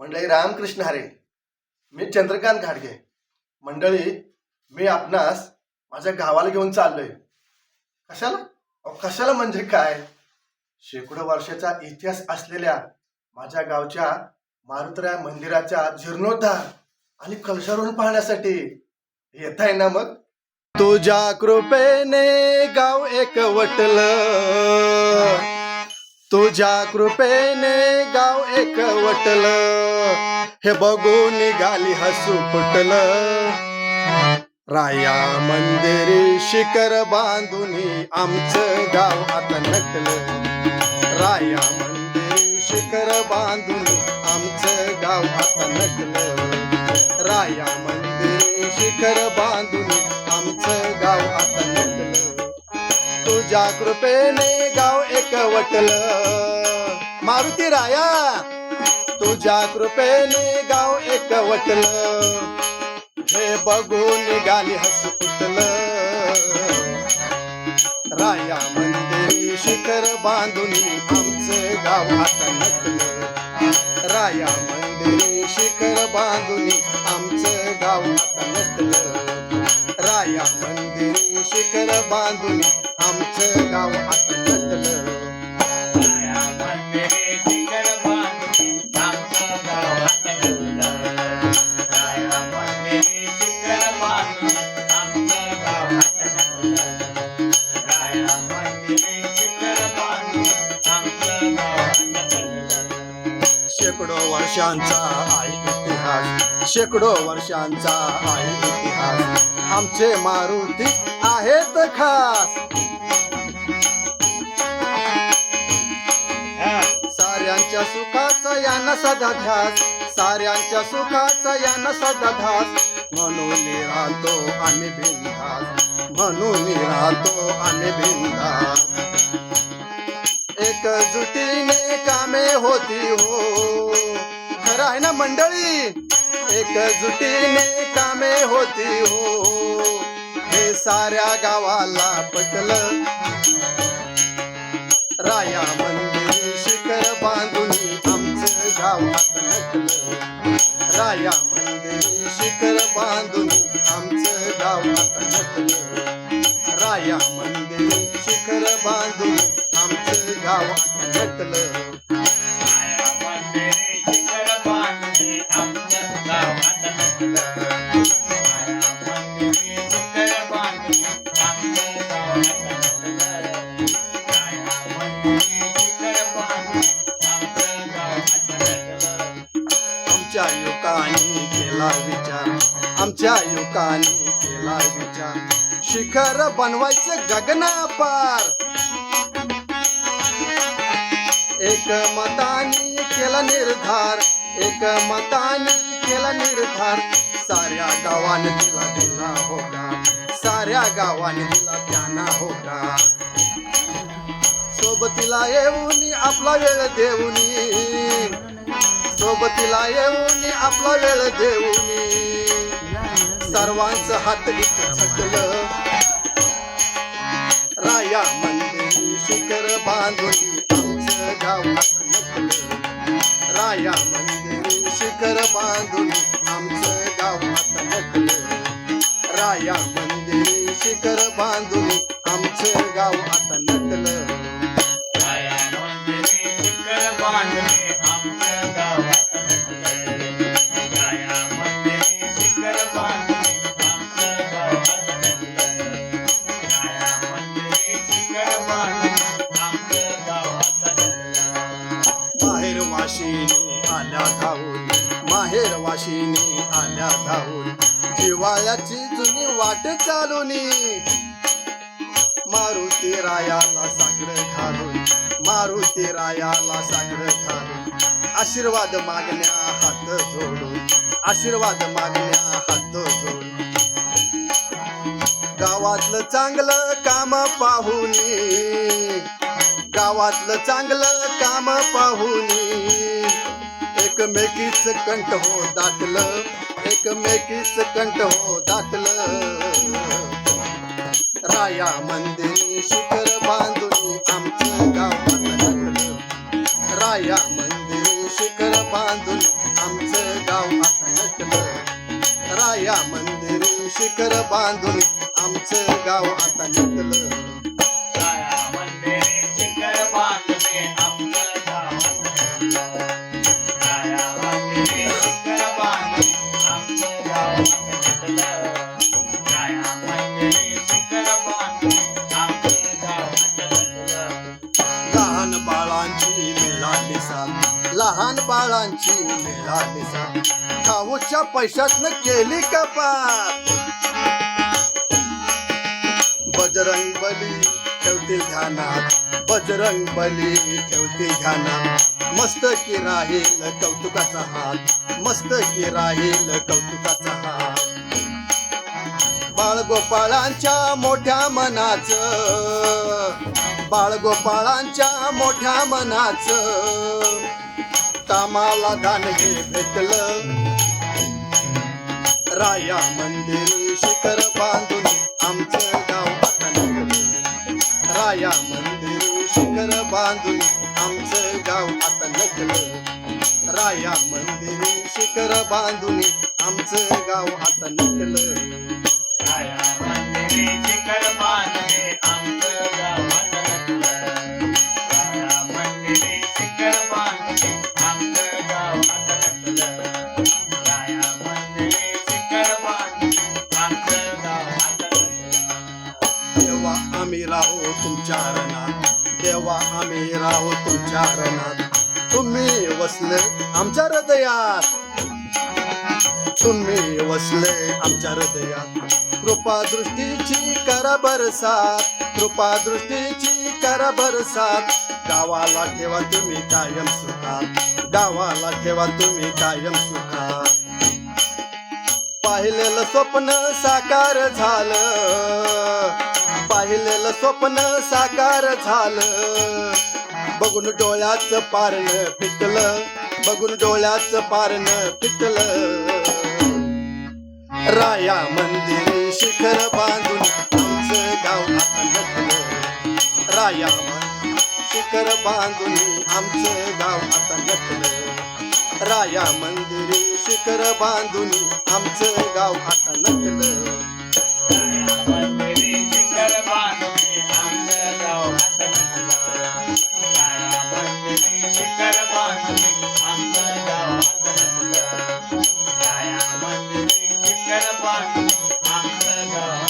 मंडळी रामकृष्ण हरे. मी चंद्रकांत घाडगे. मंडळी मी आपणास माझ्या गावाला घेऊन चाललोय. कशाला? अहो, कशाला म्हणजे काय? शेकडो वर्षाचा इतिहास असलेल्या माझ्या गावच्या मारुतराय मंदिराच्या जीर्णोद्धार आणि कलशारोहण पाहण्यासाठी येत आहे ना मग? तुझ्या कृपेने गाव एकवटलं. तुझ्या कृपेने गाव एकवटल. हे बघून निघाली हसू फुटल. राया मंदिरी शिखर बांधून आमचं गाव आता नटल. राया मंदिरी शिखर बांधून आमचं गाव आता नटल. राया मंदिरी शिखर बांधून आमचं गाव आता नटलं. तुझ्या कृपेने गाव एकवटल. मारुती राया तुझ्या कृपेने गाव एकवटल. हे बघून निघाली हस राया मंदिरी शिखर बांधून आमचं गाव आता नटलं. राया मंदिरी शिखर बांधून आमचं गाव आता नटलं. राया मंदिरी शिखर बांधून आमचं गाव आता शेकडो वर्षांचा आहे इतिहास. शेकडो वर्षांचा आहे इतिहास. आमचे मारुती आहेत खास. साऱ्यांच्या सुखाचा यांना सदा ध्यास. साऱ्यांच्या सुखाचा यांना सदा ध्यास. म्हणून राहतो आम्ही बिनधास म्हणून राहतो आम्ही बिनधास एकजुटीने कामे होती हो. खरं आहे ना मंडळी? एकजुटीने कामे होती हो. हे साऱ्या गावाला पटलं. राया मंदिर शिखर बांधून आमचं गावात नटलं राया मंदिर शिखर बांधून आमचं गावात नटलं राया मंदिर शिखर बांधून आमचं गाव नटलं आमच्या युवकांनी केला विचार आमच्या युवकांनी केला विचार. शिखर बनवायचं गगनापार. एक मतानी केला निर्धार एक मतानी केला निर्धार. साऱ्या गावाने दिला दिला होता. साऱ्या गावाने दिला त्यांना होता. सोबतीला येऊन आपला वेळ देऊन सोबतीला येऊन आपला वेळ देऊन सर्वांचं हात इथं राया मंदिर शिखर बांधून आमचं गाव राया मंदिर शिखर बांधून आमचं गाव आता राया मंदिर शिखर बांधून आमचं गाव आता नटलं Bye. आल्या जिवाळ्याची जुनी वाट चालून मारुती रायाला साखर घालून मारुती रायाला साखर घालून आशीर्वाद मागण्या हात जोडून आशीर्वाद मागण्या हात जोडून. गावातलं चांगलं काम पाहून गावातलं चांगलं काम पाहून एकमेकीच कंठ हो दाटलं एकमेकीच कंठ हो दाटलं राया मंदिरी शिखर बांधून आमचं गाव आता राया मंदिरी शिखर बांधून आमचं गाव आता राया मंदिरी शिखर बांधून आमचं गाव आता नटलं राया मंदिरी शिखर बांधणे लहान बाळांची मिळाली साथ खाऊच्या पैशातन केली कपात बजरंग बली ठेवते ध्यानात. बजरंग बली ठेवते ध्यानात. मस्त की राहील कौतुकाचा हात. मस्त की राहील कौतुकाचा हात. बाळगोपाळांच्या मोठ्या मनाचं बाळगोपाळांच्या मोठ्या मनाचं. कामाला दान हे भेटलं. राया मंदिर शिखर बांधून आमचं गाव राया मंदिर शिखर बांधून आमचं गाव आता नटलं. राया मंदिर शिखर बांधून आमचं गाव आता नटलं. राया मंदिर शिखर बांधून देवा आम्ही राहू तुमच्या रणात. देवा आम्ही राहू तुमच्या रणात. तुम्ही वसले आमच्या हृदयात. तुम्ही वसले आमच्या हृदयात. कृपा दृष्टीची करा बरसात. कृपा दृष्टीची करा बरसात. गावाला ठेवा तुम्ही कायम सुखात. गावाला ठेवा तुम्ही कायम सुखात. पाहिलेलं स्वप्न साकार झालं. पाहिलेलं स्वप्न साकार झालं. बघून डोळ्याचं पारण फिटलं बघून डोळ्याचं पारण फिटलं राया मंदिरी शिखर बांधून आमचं गाव आता राया शिखर बांधून आमचं गाव आता नटलं राया मंदिरी शिखर बांधून आमचं गाव आता नटलं राया मंदिरे शिखर बांधणे आमचं गाव नटलं 안 내가